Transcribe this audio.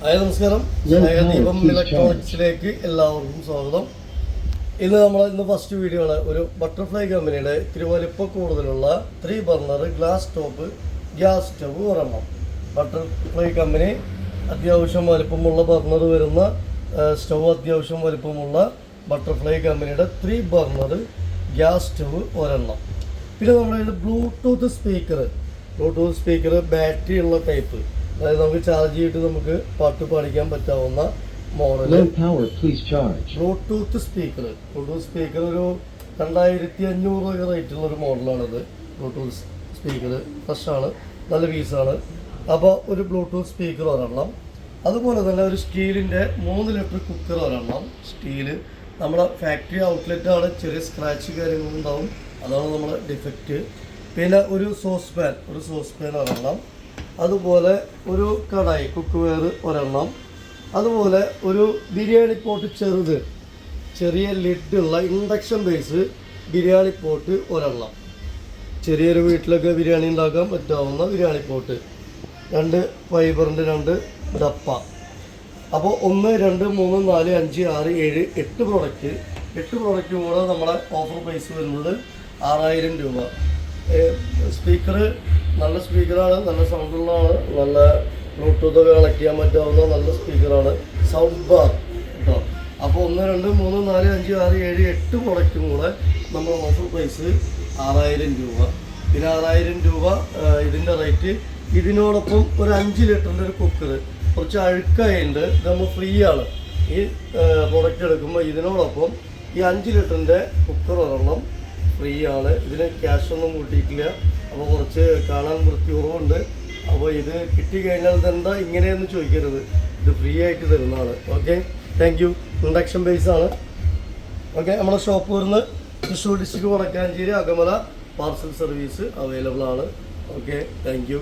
Hi നമസ്കാരം. സ്നേഹദീപം ഇലക്ട്രോണിക്സിലേക്ക് എല്ലാവർക്കും സ്വാഗതം. ഇന്ന് നമ്മൾ ഇന്ന് ഫസ്റ്റ് വീഡിയോ ആണ്. ഒരു ബട്ടർഫ്ലൈ കമ്പനിയുടെ ഇത്തിരി വലിപ്പം കൂടുതലുള്ള three burner glass top gas stove ഒരെണ്ണം. ബട്ടർഫ്ലൈ കമ്പനി അത്യാവശ്യം വലിപ്പമുള്ള ബർണർ വരുന്ന സ്റ്റവ് അത്യാവശ്യം വലിപ്പമുള്ള ബട്ടർഫ്ലൈ കമ്പനിയുടെ ത്രീ ബർണർ ഗ്യാസ് സ്റ്റവ് ഒരെണ്ണം. പിന്നെ നമ്മുടെ Bluetooth speaker Bluetooth speaker battery ഉള്ള ടൈപ്പ് അതായത് നമുക്ക് ചാർജ് ചെയ്തിട്ട് നമുക്ക് പാട്ട് പാടിക്കാൻ പറ്റാവുന്ന charge. Bluetooth speaker Bluetooth speaker ഒരു രണ്ടായിരത്തി അഞ്ഞൂറ് രൂപ റേറ്റുള്ള ഒരു മോഡലാണിത്. ബ്ലൂടൂത്ത് സ്പീക്കർ ഫ്രഷാണ് നല്ല പീസാണ് അപ്പോൾ ഒരു ബ്ലൂടൂത്ത് സ്പീക്കർ ഒരെണ്ണം. അതുപോലെ തന്നെ ഒരു സ്റ്റീലിന്റെ മൂന്ന് ലിറ്റർ കുക്കർ ഒരെണ്ണം. സ്റ്റീൽ നമ്മുടെ ഫാക്ടറി ഔട്ട്ലെറ്റ് ആണ് ചെറിയ സ്ക്രാച്ച് കാര്യങ്ങളുണ്ടാവും. അതാണ് നമ്മുടെ ഡിഫക്റ്റ് പിന്നെ ഒരു സോസ് പാൻ ഒരു സോസ് പാൻ ഒരെണ്ണം. അതുപോലെ ഒരു കടായി കുക്ക് വെയർ ഒരെണ്ണം. അതുപോലെ ഒരു ബിരിയാണി പോട്ട് ചെറുത് ചെറിയ ലിഡുള്ള ഇൻഡക്ഷൻ ബേസ് ബിരിയാണി പോട്ട് ഒരെണ്ണം. ചെറിയൊരു വീട്ടിലൊക്കെ ബിരിയാണി ഉണ്ടാക്കാൻ പറ്റാവുന്ന ബിരിയാണി പോട്ട് രണ്ട് ഫൈബറിന്റെ രണ്ട് ഡപ്പ. അപ്പോൾ ഒന്ന് രണ്ട് മൂന്ന് നാല് അഞ്ച് ആറ് ഏഴ് എട്ട് പ്രോഡക്റ്റ് എട്ട് പ്രോഡക്റ്റും കൂടെ നമ്മളെ ഓഫർ പ്രൈസ് വരുന്നത് ആറായിരം രൂപ. സ്പീക്കർ നല്ല സ്പീക്കറാണ് നല്ല സൗണ്ടുള്ളതാണ് നല്ല ബ്ലൂടൂത്ത് ഒക്കെ കണക്ട് ചെയ്യാൻ പറ്റാവുന്ന നല്ല സ്പീക്കറാണ്. സൗണ്ട് ബാർ കേട്ടോ അപ്പോൾ ഒന്ന് രണ്ട് മൂന്ന് നാല് അഞ്ച് ആറ് ഏഴ് എട്ട് പ്രൊഡക്റ്റും കൂടെ നമ്മൾ ഓഫർ പ്രൈസ് ആറായിരം രൂപ. പിന്നെ ആറായിരം രൂപ ഇതിന്റെ റേറ്റ് ഇതിനോടൊപ്പം ഒരു അഞ്ച് ലിറ്ററിന്റെ ഒരു കുക്കർ കുറച്ച് അഴുക്കായുണ്ട് ഇത് നമ്മൾ ഫ്രീ ആണ്. ഈ പ്രൊഡക്റ്റ് എടുക്കുമ്പോൾ ഇതിനോടൊപ്പം ഈ അഞ്ച് ലിറ്ററിന്റെ കുക്കർ ഒരെണ്ണം ഫ്രീ ആണ്. ഇതിന് ക്യാഷ് ഒന്നും കൂട്ടിയിട്ടില്ല. അപ്പോൾ കുറച്ച് കാണാൻ വൃത്തി കുറവുണ്ട് അപ്പോൾ ഇത് കിട്ടിക്കഴിഞ്ഞാൽ ഇതെന്താ ഇങ്ങനെയെന്ന് ചോദിക്കരുത്. ഇത് ഫ്രീ ആയിട്ട് തരുന്നതാണ് ഓക്കെ താങ്ക് യു ഇൻഡക്ഷൻ ബേസാണ് ഓക്കെ നമ്മുടെ ഷോപ്പ് വരുന്ന Thrissur district Vadakkanchery Akamala parcel service available ആണ്. Okay thank